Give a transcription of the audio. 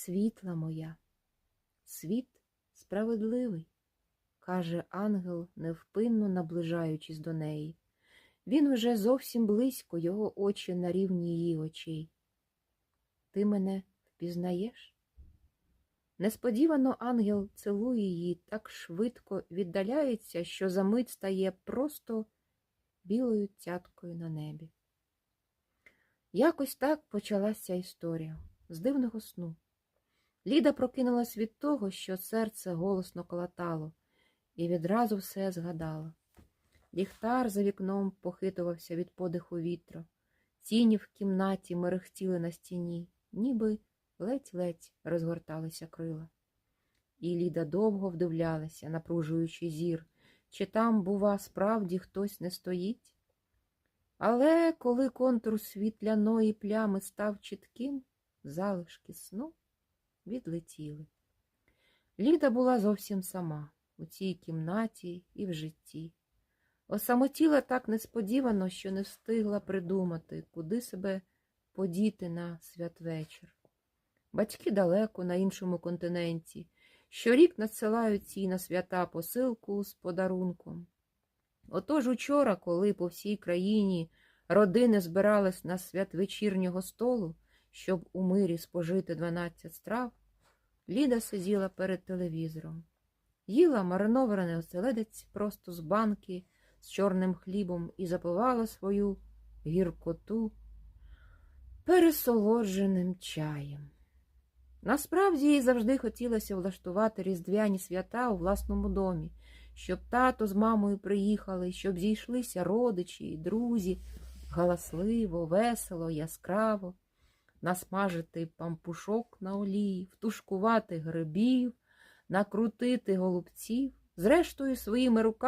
світла моя, світ справедливий, каже ангел, невпинно наближаючись до неї. Він уже зовсім близько, його очі на рівні її очей. Ти мене впізнаєш? Несподівано ангел цілує її так швидко віддаляється, що за мить стає просто білою цяткою на небі. Якось так почалася історія з дивного сну. Ліда прокинулась від того, що серце голосно колотало, і відразу все згадала. Ліхтар за вікном похитувався від подиху вітру, тіні в кімнаті мерехтіли на стіні, ніби ледь-ледь розгорталися крила. І Ліда довго вдивлялася, напружуючи зір, чи там, бува, справді хтось не стоїть. Але коли контур світляної плями став чітким, залишки сну відлетіли. Ліда була зовсім сама у цій кімнаті і в житті. Осамотіла так несподівано, що не встигла придумати, куди себе подіти на святвечір. Батьки далеко на іншому континенті. Щорік надсилають їй на свята посилку з подарунком. Отож учора, коли по всій країні родини збирались на святвечірнього столу, щоб у мирі спожити 12 страв, Ліда сиділа перед телевізором. Їла маринований оселедець просто з банки з чорним хлібом і запивала свою гіркоту пересолодженим чаєм. Насправді їй завжди хотілося влаштувати різдвяні свята у власному домі, щоб тато з мамою приїхали, щоб зійшлися родичі і друзі, галасливо, весело, яскраво, насмажити пампушок на олії, втушкувати грибів, накрутити голубців, зрештою своїми руками